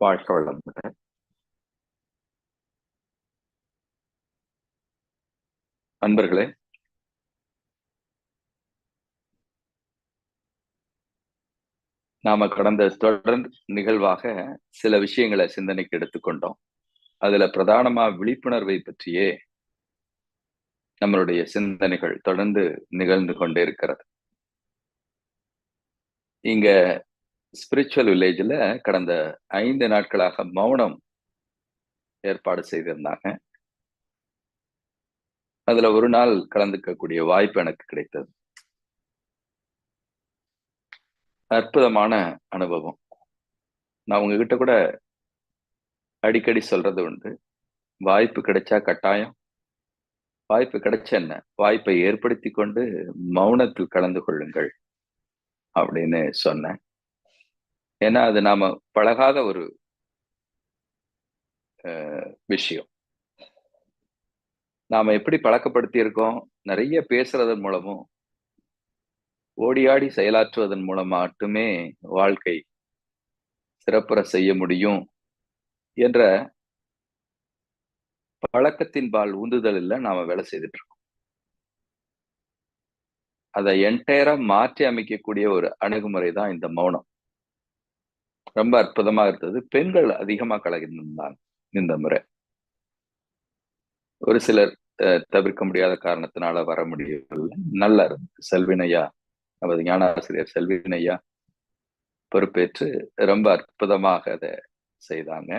வாழ்க வளமுடன் அன்பர்களே நாம கடந்த தொடர் நிகழ்வாக சில விஷயங்களை சிந்தனைக்கு எடுத்துக்கொண்டோம். அதுல பிரதானமா விழிப்புணர்வை பற்றியே நம்மளுடைய சிந்தனைகள் தொடர்ந்து நிகழ்ந்து கொண்டே இருக்கிறது. இங்க ஸ்பிரிச்சுவல் வில்லேஜில் கடந்த ஐந்து நாட்களாக மௌனம் ஏற்பாடு செய்திருந்தாங்க. அதுல ஒரு நாள் கலந்துக்கக்கூடிய வாய்ப்பு எனக்கு கிடைத்தது. அற்புதமான அனுபவம். நான் உங்ககிட்ட கூட அடிக்கடி சொல்றது உண்டு. வாய்ப்பு கிடைச்சா கட்டாயம். வாய்ப்பு கிடைச்ச என்ன? வாய்ப்பை ஏற்படுத்தி கொண்டு மௌனத்தில் கலந்து கொள்ளுங்கள் அப்படின்னு சொன்னேன். ஏன்னா அது நாம பழகாத ஒரு விஷயம். நாம எப்படி பழக்கப்படுத்தி இருக்கோம் நிறைய பேசுறதன் மூலமும் ஓடியாடி செயலாற்றுவதன் மூலம் மட்டுமே வாழ்க்கை சிறப்புற செய்ய முடியும் என்ற பழக்கத்தின் பால் உந்துதலில் நாம வேலை செய்துட்டு இருக்கோம் அதை என்டையரா மாற்றி அமைக்கக்கூடிய ஒரு அணுகுமுறை தான் இந்த மௌனம். ரொம்ப அற்புதமா இருந்தது. பெண்கள் அதிகமா கலகிருந்தாங்க இந்த முறை. ஒரு சிலர் தவிர்க்க முடியாத காரணத்தினால வர முடியவில்லை. நல்லா இருந்தது செல்வினையா நமது ஞானாசிரியர் செல்வினையா பொறுப்பேற்று ரொம்ப அற்புதமாக அதை செய்தாங்க.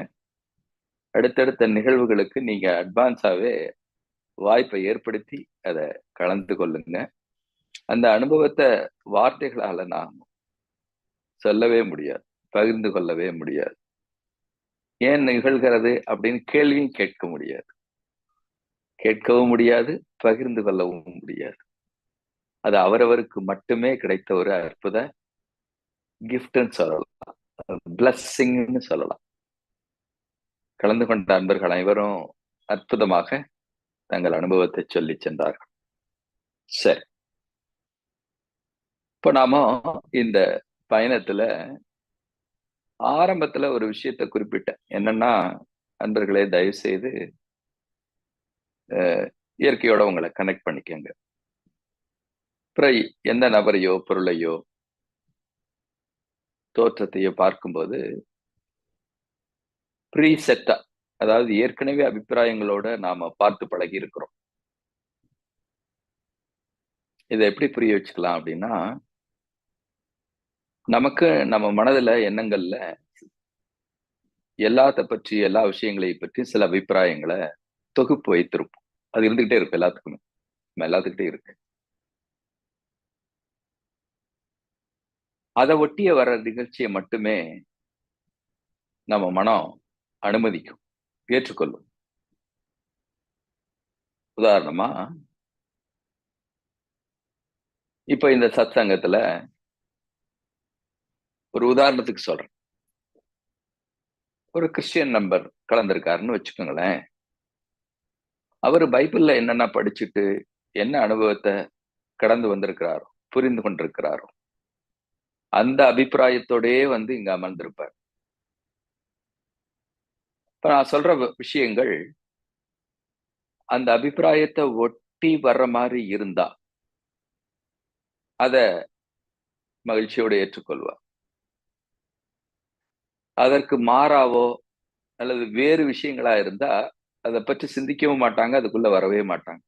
அடுத்தடுத்த நிகழ்வுகளுக்கு நீங்க அட்வான்ஸாவே வாய்ப்பை ஏற்படுத்தி அதை கலந்து கொள்ளுங்க. அந்த அனுபவத்தை வார்த்தைகளால நாம் சொல்லவே முடியாது. பகிர்ந்து கொள்ளவே முடியாது. ஏன் நிகழ்கிறது அப்படின்னு கேள்வியும் கேட்க முடியாது. கேட்கவும் முடியாது பகிர்ந்து கொள்ளவும் முடியாது. அது அவரவருக்கு மட்டுமே கிடைத்த ஒரு அற்புத கிஃப்ட்னு சொல்லலாம். பிளஸ்ஸிங்னு சொல்லலாம். கலந்து கொண்ட அன்பர்கள் அனைவரும் அற்புதமாக தங்கள் அனுபவத்தை சொல்லி சென்றார்கள். சரி. இப்போ நாம இந்த பயணத்துல ஆரம்பத்துல ஒரு விஷயத்த குறிப்பிட்டேன். என்னன்னா அன்பர்களே தயவு செய்து இயற்கையோட உங்களை கனெக்ட் பண்ணிக்கங்க. அப்புறம் எந்த நபரையோ பொருளையோ தோற்றத்தையோ பார்க்கும்போது ப்ரீசெட்டா அதாவது ஏற்கனவே அபிப்பிராயங்களோட நாம பார்த்து பழகி இருக்கிறோம். இதை எப்படி புரிய வச்சுக்கலாம் அப்படின்னா நமக்கு நம்ம மனதுல எண்ணங்கள்ல எல்லாத்த பற்றி எல்லா விஷயங்களையும் பற்றி சில அபிப்பிராயங்களை தொகுப்பு வைத்திருப்போம். அது இருந்துகிட்டே இருக்கு எல்லாத்துக்குமே. நம்ம எல்லாத்துக்கிட்டே இருக்கு. அதை ஒட்டிய வர நிகழ்ச்சியை மட்டுமே நம்ம மனம் அனுமதிக்கும் ஏற்றுக்கொள்ளும். உதாரணமா இப்ப இந்த சத் சங்கத்துல ஒரு உதாரணத்துக்கு சொல்றேன். ஒரு கிறிஸ்டியன் நம்பர் கலந்திருக்காருன்னு வச்சுக்கோங்களேன். அவர் பைபிள்ல என்னென்ன படிச்சுட்டு என்ன அனுபவத்தை கடந்து வந்திருக்கிறாரோ புரிந்து கொண்டிருக்கிறாரோ அந்த அபிப்பிராயத்தோடயே வந்து இங்க அமர்ந்திருப்பார். இப்ப நான் சொல்ற விஷயங்கள் அந்த அபிப்பிராயத்தை ஒட்டி வர்ற மாதிரி இருந்தா அத மகிழ்ச்சியோடு ஏற்றுக்கொள்வார். அதற்கு மாறாவோ அல்லது வேறு விஷயங்களா இருந்தா அதை பற்றி சிந்திக்கவும் மாட்டாங்க அதுக்குள்ள வரவே மாட்டாங்க.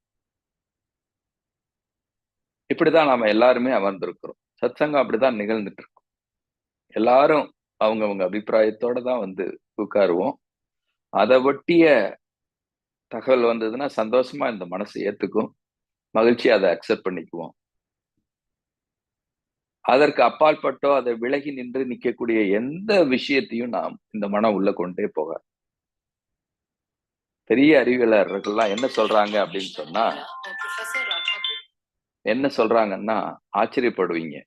இப்படிதான் நாம எல்லாருமே அமர்ந்திருக்கிறோம். சத்சங்கம் அப்படிதான் நிகழ்ந்துட்டு இருக்கும் எல்லாரும் அவங்கவுங்க அபிப்பிராயத்தோட தான் வந்து உட்காருவோம். அதை ஒட்டிய தகவல் வந்ததுன்னா சந்தோஷமா இந்த மனசு ஏத்துக்கும். மகிழ்ச்சி அதை அக்செப்ட் பண்ணிக்குவோம். அதற்கு அப்பாற்பட்டோ அதை விலகி நின்று நிற்கக்கூடிய எந்த விஷயத்தையும் நாம் இந்த மனம் உள்ள கொண்டே போக. பெரிய அறிவியலர்கள்லாம் என்ன சொல்றாங்க அப்படின்னு சொன்னா என்ன சொல்றாங்கன்னா ஆச்சரியப்படுவீங்க.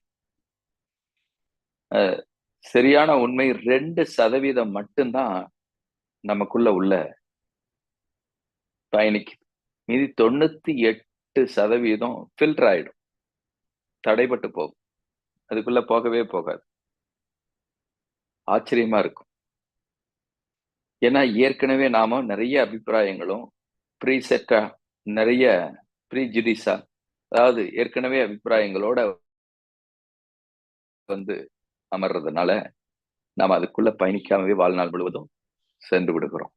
சரியான உண்மை ரெண்டு சதவீதம் மட்டும்தான் நமக்குள்ள உள்ள பயணிக்குது. மீதி தொண்ணூத்தி எட்டு சதவீதம் ஃபில்டர் ஆயிடும். தடைபட்டு போகும். அதுக்குள்ள போகவே போகாது. ஆச்சரியமா இருக்கும். ஏன்னா ஏற்கனவே நாம நிறைய அபிப்பிராயங்களும் ப்ரீசெட்டா நிறைய ப்ரீஜுடிஸா அதாவது ஏற்கனவே அபிப்பிராயங்களோட வந்து அமர்றதுனால நாம் அதுக்குள்ள பயணிக்காமவே வாழ்நாள் முழுவதும் சென்று விடுகிறோம்.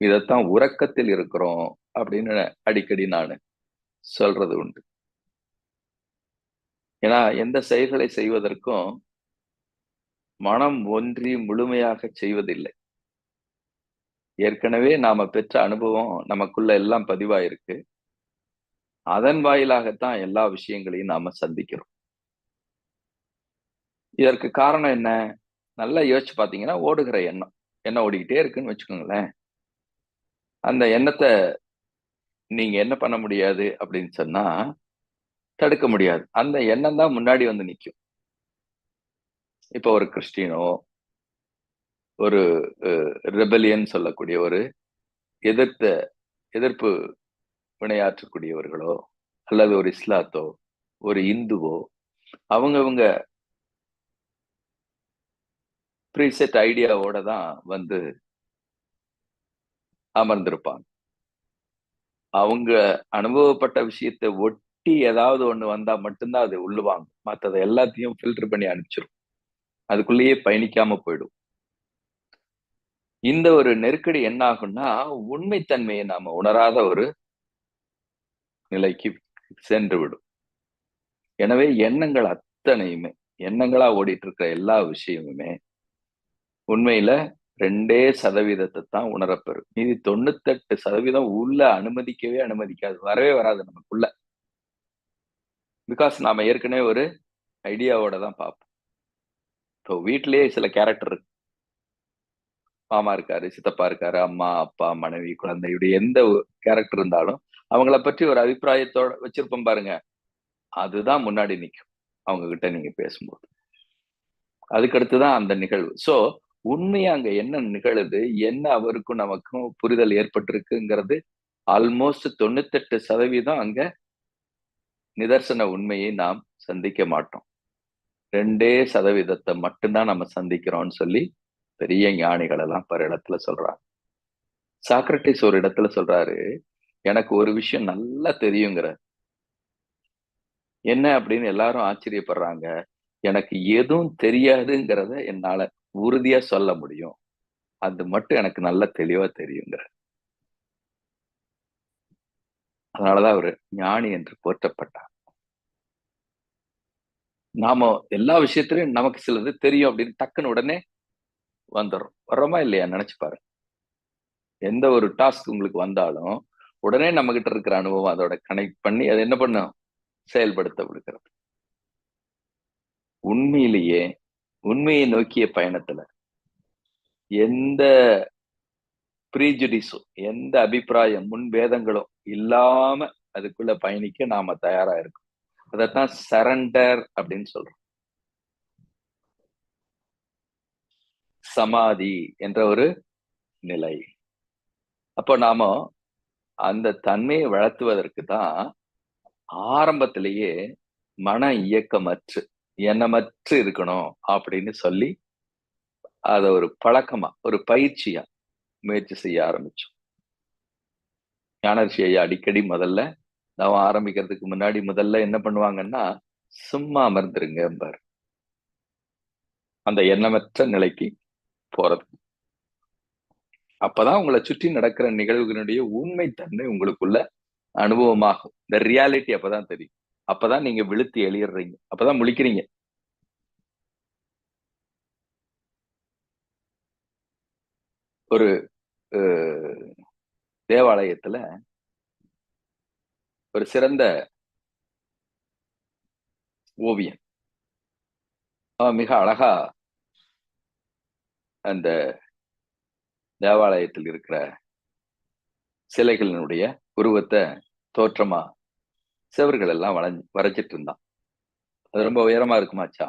இதைத்தான் உறக்கத்தில் இருக்கிறோம் அப்படின்னு அடிக்கடி நான் சொல்றது உண்டு. ஏன்னா எந்த செயல்களை செய்வதற்கும் மனம் ஒன்றி முழுமையாக செய்வதில்லை. ஏற்கனவே நாம பெற்ற அனுபவம் நமக்குள்ள எல்லாம் பதிவாயிருக்கு. அதன் வாயிலாகத்தான் எல்லா விஷயங்களையும் நாம சந்திக்கிறோம். இதற்கு காரணம் என்ன? நல்லா யோசிச்சு பாத்தீங்கன்னா ஓடுகிற எண்ணம். எண்ணம் ஓடிக்கிட்டே இருக்குன்னு வச்சுக்கோங்களேன். அந்த எண்ணத்தை நீங்க என்ன பண்ண முடியாது அப்படின்னு சொன்னா தடுக்க முடியாது. அந்த எண்ணம் தான் முன்னாடி வந்து நிற்கும் இப்போ ஒரு கிறிஸ்டினோ ஒரு ரெபலியன் சொல்லக்கூடிய ஒரு எதிர்த்த எதிர்ப்பு வினையாற்றக்கூடியவர்களோ அல்லது ஒரு இஸ்லாத்தோ ஒரு இந்துவோ அவங்கவுங்க ப்ரீசெட் ஐடியாவோட தான் வந்து அமர்ந்திருப்பாங்க. அவங்க அனுபவப்பட்ட விஷயத்தை ஒட்டி ஏதாவது ஒண்ணு வந்தா மட்டும்தான் அது உள்ளுவாங்க மற்றதை எல்லாத்தையும் ஃபில்டர் பண்ணி அனுப்பிச்சிடும் அதுக்குள்ளேயே பயணிக்காம போயிடும். இந்த ஒரு நெருக்கடி என்ன ஆகும்னா உண்மைத்தன்மையை நாம உணராத ஒரு நிலைக்கு சென்று விடும் எனவே எண்ணங்கள் அத்தனையுமே எண்ணங்களா ஓடிட்டு இருக்கிற எல்லா விஷயமுமே உண்மையில ரெண்டே சதவீதத்தை தான் உணரப்பெறும். மீதி தொண்ணூத்தெட்டு சதவீதம் உள்ள அனுமதிக்கவே அனுமதிக்காது. வரவே வராது நமக்குள்ள. பிகாஸ் நாம ஏற்கனவே ஒரு ஐடியாவோட தான் பார்ப்போம். இப்போ வீட்டிலேயே சில கேரக்டர் இருக்கு. மாமா இருக்காரு சித்தப்பா இருக்காரு அம்மா அப்பா மனைவி குழந்தை இப்படி எந்த கேரக்டர் இருந்தாலும் அவங்கள பற்றி ஒரு அபிப்பிராயத்தோட வச்சிருப்போம் பாருங்க. அதுதான் முன்னாடி நிற்கும் அவங்க கிட்ட நீங்க பேசும்போது. அதுக்கடுத்துதான் அந்த நிகழ்வு. சோ உண்மையா அங்க என்ன நிகழுது? என்ன அவருக்கும் நமக்கும் புரிதல் ஏற்பட்டிருக்குங்கிறது ஆல்மோஸ்ட் தொண்ணூத்தெட்டு சதவீதம் அங்க நிதர்சன உண்மையை நாம் சந்திக்க மாட்டோம். ரெண்டே சதவீதத்தை மட்டும்தான் நம்ம சந்திக்கிறோம்னு சொல்லி பெரிய ஞானிகள் எல்லாம் பல இடத்துல சொல்றாங்க. சாக்ரட்டிஸ் ஒரு இடத்துல சொல்றாரு எனக்கு ஒரு விஷயம் நல்லா தெரியுங்கிற. என்ன அப்படின்னு எல்லாரும் ஆச்சரியப்படுறாங்க. எனக்கு எதுவும் தெரியாதுங்கிறத என்னால உறுதியா சொல்ல முடியும். அது மட்டும் எனக்கு நல்ல தெளிவா தெரியுங்கிற. அதனாலதான் அவர் ஞானி என்று போற்றப்பட்டார். நாம எல்லா விஷயத்திலையும் நமக்கு சிலது தெரியும் அப்படின்னு டக்குன்னு உடனே வந்துடும் வர்றோமா இல்லையா? நினைச்சு பாரு. எந்த ஒரு டாஸ்க் உங்களுக்கு வந்தாலும் உடனே நம்ம கிட்ட இருக்கிற அனுபவம் அதோட கனெக்ட் பண்ணி அதை என்ன பண்ணும்? செயல்படுத்த விடுக்கிறது உண்மையிலேயே உண்மையை நோக்கிய பயணத்துல எந்த ப்ரீஜுடிஸும் எந்த அபிப்பிராயம் முன்பேதங்களும் இல்லாம அதுக்குள்ள பயணிக்க நாம தயாரா இருக்கோம். அதைத்தான் சரண்டர் அப்படின்னு சொல்றோம். சமாதி என்ற ஒரு நிலை. அப்போ நாம அந்த தன்மையை வளர்த்துவதற்கு தான் ஆரம்பத்திலேயே மன இயக்கமற்று எண்ணமற்று இருக்கணும் அப்படின்னு சொல்லி அதை ஒரு பழக்கமா ஒரு பயிற்சியா முயற்சி செய்ய ஆரம்பிச்சோம். ஞானரிஷி ஐயா அடிக்கடி முதல்ல தவம் ஆரம்பிக்கிறதுக்கு முன்னாடி முதல்ல என்ன பண்ணுவாங்கன்னா சும்மா அமர்ந்துருங்க பாரு அந்த எண்ணமற்ற நிலைக்கு போறது. அப்பதான் உங்களை சுற்றி நடக்கிற நிகழ்வுகளுடைய உண்மை தன்மை உங்களுக்குள்ள அனுபவமாகும். இந்த ரியாலிட்டி அப்பதான் தெரியும். அப்பதான் நீங்க விழுத்து எழுதிடுறீங்க அப்பதான் முழிக்கிறீங்க. ஒரு தேவாலயத்துல ஒரு சிறந்த ஓவியன். அவன் மிக அழகா அந்த தேவாலயத்தில் இருக்கிற சிலைகளினுடைய உருவத்தை தோற்றமா செவர்கள் எல்லாம் வளைஞ்சு வரைச்சிட்டு இருந்தான். அது ரொம்ப உயரமா இருக்குமாச்சா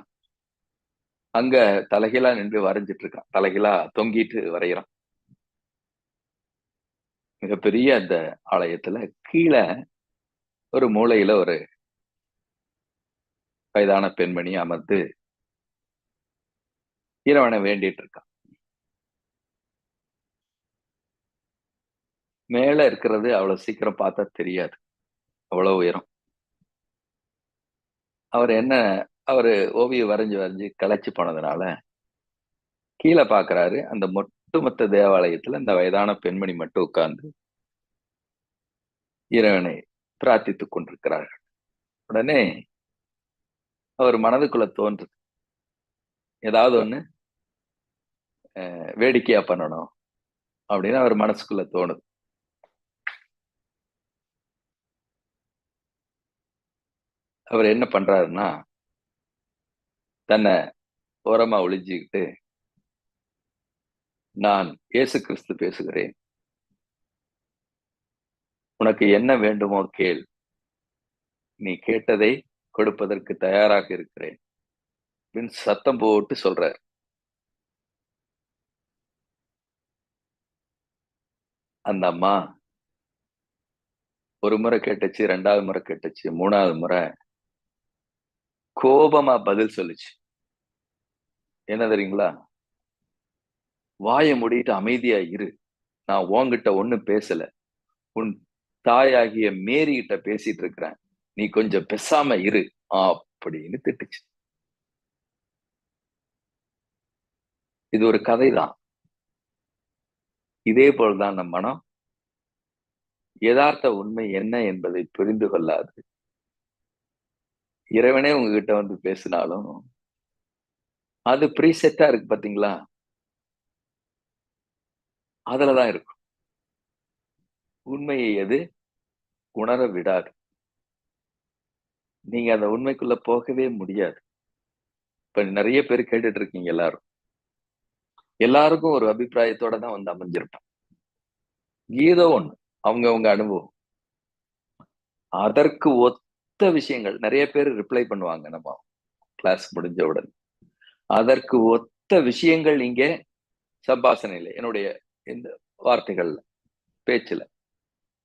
அங்க தலைகீழா நின்று வரைஞ்சிட்டு இருக்கான். தலைகீழா தொங்கிட்டு வரைகிறான். மிகப்பெரிய அந்த ஆலயத்துல கீழே ஒரு மூளையில ஒரு வயதான பெண்மணி அமர்ந்து இறைவனை வேண்டிட்டு இருக்கான் மேல இருக்கிறது அவ்வளவு சீக்கிரம் பார்த்தா தெரியாது. அவ்வளவு உயரம். அவர் என்ன அவரு ஓவியம் வரைஞ்சு வரைஞ்சு களைச்சு போனதுனால கீழே பாக்குறாரு அந்த ஒட்டுமொத்த தேவாலயத்துல இந்த வயதான பெண்மணி மட்டும் உட்கார்ந்து இறைவனை பிரார்த்தித்துக் கொண்டிருக்கிறார்கள். உடனே அவர் மனதுக்குள்ள தோன்றுது. ஏதாவது ஒண்ணு வேடிக்கையா பண்ணணும் அப்படின்னு அவர் மனசுக்குள்ள தோணுது. அவர் என்ன பண்றாருன்னா தன்னை ஓரமா ஒளிஞ்சுக்கிட்டு நான் இயேசு கிறிஸ்து பேசுகிறேன். உனக்கு என்ன வேண்டுமோ கேள். நீ கேட்டதை கொடுப்பதற்கு தயாராக இருக்கிறேன். சத்தம் போட்டு சொல்றார். அந்த அம்மா ஒரு முறை கேட்டுச்சு ரெண்டாவது முறை கேட்டுச்சு மூணாவது முறை கோபமா பதில் சொல்லுச்சு. என்ன தெரியுங்களா? வாயை முடிட்டு அமைதியா இரு. நான் உன்கிட்ட ஒண்ணும் பேசல. உன் தாயாகிய மேரி கிட்ட பேசிட்டு இருக்கிறேன். நீ கொஞ்சம் பெசாம இரு. அப்படின்னு திட்டுச்சு. இது ஒரு கதை தான் இதே போல்தான் நம் மனம். யதார்த்த உண்மை என்ன என்பதை புரிந்து கொள்ளாது. இறைவனே உங்ககிட்ட வந்து பேசினாலும் அது ப்ரீசெட்டா இருக்கு பாத்தீங்களா? அதுலதான் இருக்கும். உண்மையை எது? உணர விடாது. நீங்க அந்த உண்மைக்குள்ள போகவே முடியாது. இப்ப நிறைய பேர் கேட்டுட்டு இருக்கீங்க எல்லாரும். எல்லாருக்கும் ஒரு அபிப்பிராயத்தோட தான் வந்து அமைஞ்சிருப்பான். கீதோ ஒண்ணு அவங்க அவங்க அனுபவம். அதற்கு ஒத்த விஷயங்கள் நிறைய பேர் ரிப்ளை பண்ணுவாங்க நம்ம கிளாஸ் முடிஞ்ச உடனே. அதற்கு ஒத்த விஷயங்கள் இங்கே சம்பாசனையில என்னுடைய இந்த வார்த்தைகள்ல பேச்சுல.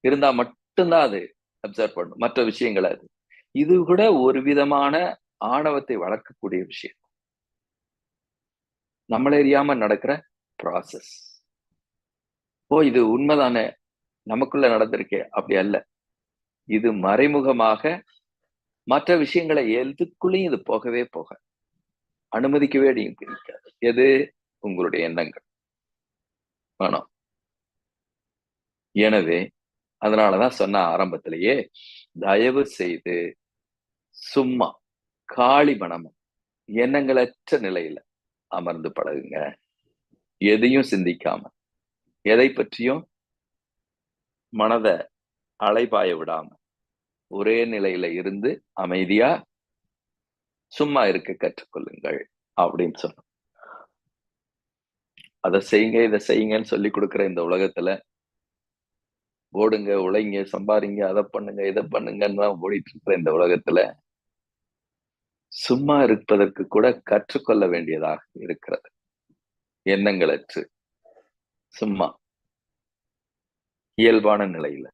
இருந்தா மட்டும்தான் அது அப்சர்வ் பண்ணும் மற்ற விஷயங்கள் அது. இது கூட ஒரு விதமான ஆணவத்தை வளர்க்கக்கூடிய விஷயம். நம்மள அறியாம நடக்கிற ப்ராசஸ் ஓ இது உண்மைதானே? நமக்குள்ள நடந்திருக்கே. அப்படி அல்ல. இது மறைமுகமாக மற்ற விஷயங்களை எதுக்குள்ளேயும் இது போகவே போக அனுமதிக்கவே பிடிக்காது எது? உங்களுடைய எண்ணங்கள். வேணும் எனவே அதனாலதான் சொன்ன ஆரம்பத்திலேயே தயவு செய்து சும்மா காளி மனமும் எண்ணங்களற்ற நிலையில அமர்ந்து பழகுங்க. எதையும் சிந்திக்காம. எதை பற்றியும் மனதை அலைபாய விடாம ஒரே நிலையில இருந்து அமைதியா சும்மா இருக்க கற்றுக்கொள்ளுங்கள் அப்படின்னு சொன்னோம். அதை செய்யுங்க இதை செய்யுங்கன்னு சொல்லி கொடுக்குற இந்த உலகத்துல ஓடுங்க உழைங்க சம்பாதிங்க அதை பண்ணுங்க இதை பண்ணுங்கன்னு தான் ஓடிட்டு இருக்கிற இந்த உலகத்துல சும்மா இருப்பதற்கு கூட கற்றுக்கொள்ள வேண்டியதாக இருக்கிறது. எண்ணங்களற்று. சும்மா. இயல்பான நிலையில.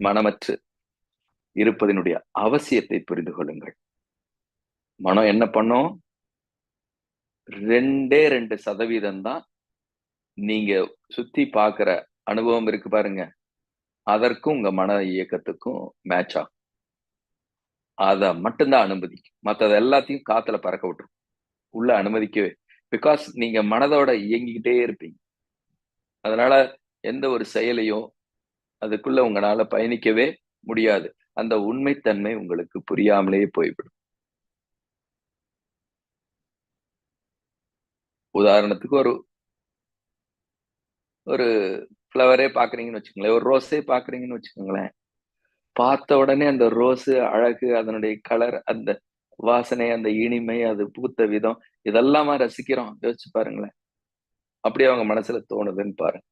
மனமற்று இருப்பதனுடைய அவசியத்தை புரிந்து கொள்ளுங்கள். மனம் என்ன பண்ணும்? ரெண்டே ரெண்டு சதவீதம் தான் நீங்க சுத்தி பாக்குற அனுபவம் இருக்கு பாருங்க. அதற்கும் உங்க மன இயக்கத்துக்கும் மேட்ச் ஆகும். அதை மட்டும்தான் அனுமதிக்கும். மற்றது எல்லாத்தையும் காத்துல பறக்க விட்டுரும். உள்ள அனுமதிக்கவே. பிகாஸ் நீங்க மனதோட இயங்கிக்கிட்டே இருப்பீங்க. அதனால எந்த ஒரு செயலையும் அதுக்குள்ள உங்களால பயணிக்கவே முடியாது. அந்த உண்மைத்தன்மை உங்களுக்கு புரியாமலேயே போய்விடும். உதாரணத்துக்கு ஒரு ஒரு ஃப்ளவரே பாக்குறீங்கன்னு வச்சுக்கோங்களேன். ஒரு ரோஸே பாக்குறீங்கன்னு வச்சுக்கோங்களேன். பார்த்த உடனே அந்த ரோஸு அழகு அதனுடைய கலர் அந்த வாசனை அந்த இனிமை அது பூத்த விதம் இதெல்லாமா ரசிக்கிறோம். யோசிச்சு பாருங்களேன். அப்படியே அவங்க மனசுல தோணுதுன்னு பாருங்க.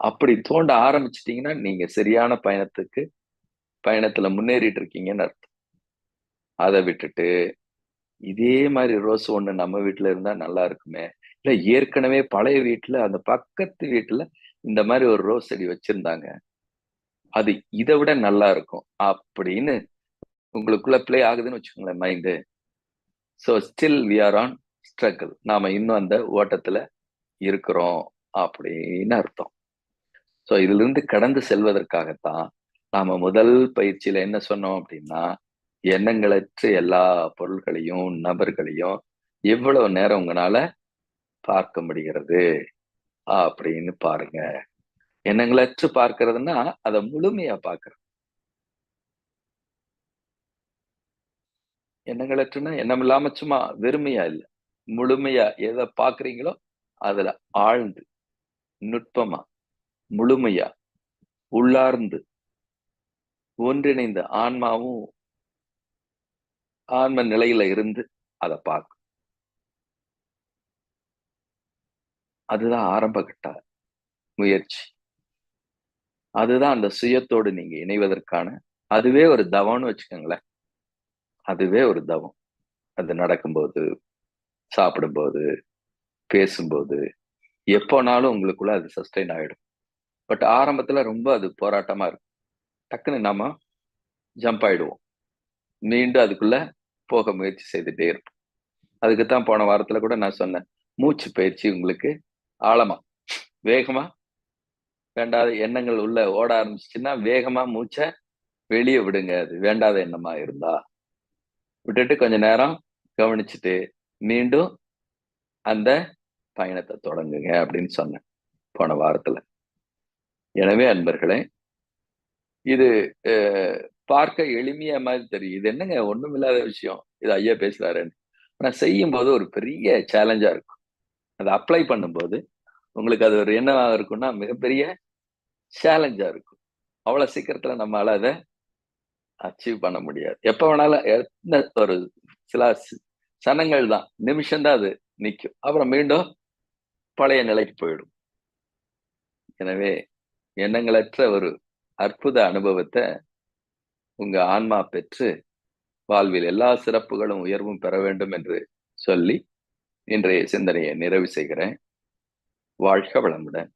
அப்படி தோண்ட ஆரம்பிச்சிட்டீங்கன்னா நீங்க சரியான பயணத்துக்கு பயணத்துல முன்னேறிட்டு இருக்கீங்கன்னு அர்த்தம். அதை விட்டுட்டு இதே மாதிரி ரோஸ் ஒண்ணு நம்ம வீட்டுல இருந்தா நல்லா இருக்குமே. இல்ல ஏற்கனவே பழைய வீட்டுல அந்த பக்கத்து வீட்டுல இந்த மாதிரி ஒரு ரோஸ் செடி வச்சிருந்தாங்க. அது இதை விட நல்லா இருக்கும் அப்படின்னு உங்களுக்குள்ள பிளே ஆகுதுன்னு வச்சுக்கோங்களேன் mind so still we are on struggle நாம இன்னும் அந்த ஓட்டத்துல இருக்கிறோம் அப்படின்னு அர்த்தம். ஸோ இதுல இருந்து கடந்து செல்வதற்காகத்தான் நாம முதல் பயிற்சியில என்ன சொன்னோம் அப்படின்னா எண்ணங்களற்ற எல்லா பொருள்களையும் நபர்களையும் எவ்வளவு நேரம் உங்களால பார்க்க முடிகிறது? அப்படின்னு பாருங்க. எண்ணங்களற்று பார்க்கறதுன்னா அதை முழுமையா பார்க்கறது. எண்ணங்களற்றுன்னா எண்ணம் இல்லாம சும்மா வெறுமையா இல்லை. முழுமையா எதை பாக்குறீங்களோ அதுல ஆழ்ந்து நுட்பமா முழுமையா உள்ளார்ந்து ஒன்றிணைந்த ஆன்மாவும் ஆன்ம நிலையில இருந்து அதை பார்க்கும் அதுதான் ஆரம்ப கட்ட முயற்சி. அதுதான் அந்த சுயத்தோடு நீங்க இணைவதற்கான அதுவே ஒரு தவம்னு வச்சுக்கோங்களேன். அதுவே ஒரு தவம். அது நடக்கும்போது சாப்பிடும்போது பேசும்போது எப்போனாலும் உங்களுக்குள்ள அது சஸ்டெயின் ஆகிடும் பட் ஆரம்பத்துல ரொம்ப அது போராட்டமா இருக்கும். டக்குன்னு நாம ஜம்ப் ஆயிடுவோம். மீண்டும் அதுக்குள்ள போக முயற்சி செய்துட்டே இருப்போம். அதுக்குத்தான் போன வாரத்துல கூட நான் சொன்னேன். மூச்சு பயிற்சி உங்களுக்கு ஆழமா வேகமா வேண்டாத எண்ணங்கள் உள்ள ஓட ஆரம்பிச்சுன்னா வேகமா மூச்சை வெளியே விடுங்க. அது வேண்டாத எண்ணமா இருந்தா. விட்டுட்டு கொஞ்ச நேரம் கவனிச்சுட்டு மீண்டும் அந்த பயணத்தை தொடங்குங்க அப்படின்னு சொன்னேன் போன வாரத்துல. எனவே அன்பர்களே இது பார்க்க எளிமையா மாதிரி தெரியும் இது என்னங்க? ஒண்ணும் இல்லாத விஷயம். இது ஐயா பேசுறாருன்னு. ஆனா செய்யும் போது ஒரு பெரிய சேலஞ்சா இருக்கும். அதை அப்ளை பண்ணும்போது உங்களுக்கு அது ஒரு என்னவாக இருக்கும்னா மிகப்பெரிய சேலஞ்சா இருக்கும். அவ்வளவு சீக்கிரத்துல நம்மளால அதை அச்சீவ் பண்ண முடியாது. எப்ப வேணாலும் எத்தனை ஒரு சில சனங்கள் தான். நிமிஷம்தான் அது நிற்கும் அப்புறம் மீண்டும் பழைய நிலைக்கு போயிடும். எனவே எண்ணங்களற்ற ஒரு அற்புத அனுபவத்தை உங்க ஆன்மா பெற்று வாழ்வில் எல்லா சிறப்புகளும் உயர்வும் பெற வேண்டும் என்று சொல்லி இன்றைய சிந்தனையை நிறைவு செய்கிறேன். வாழ்க வளமுடன்.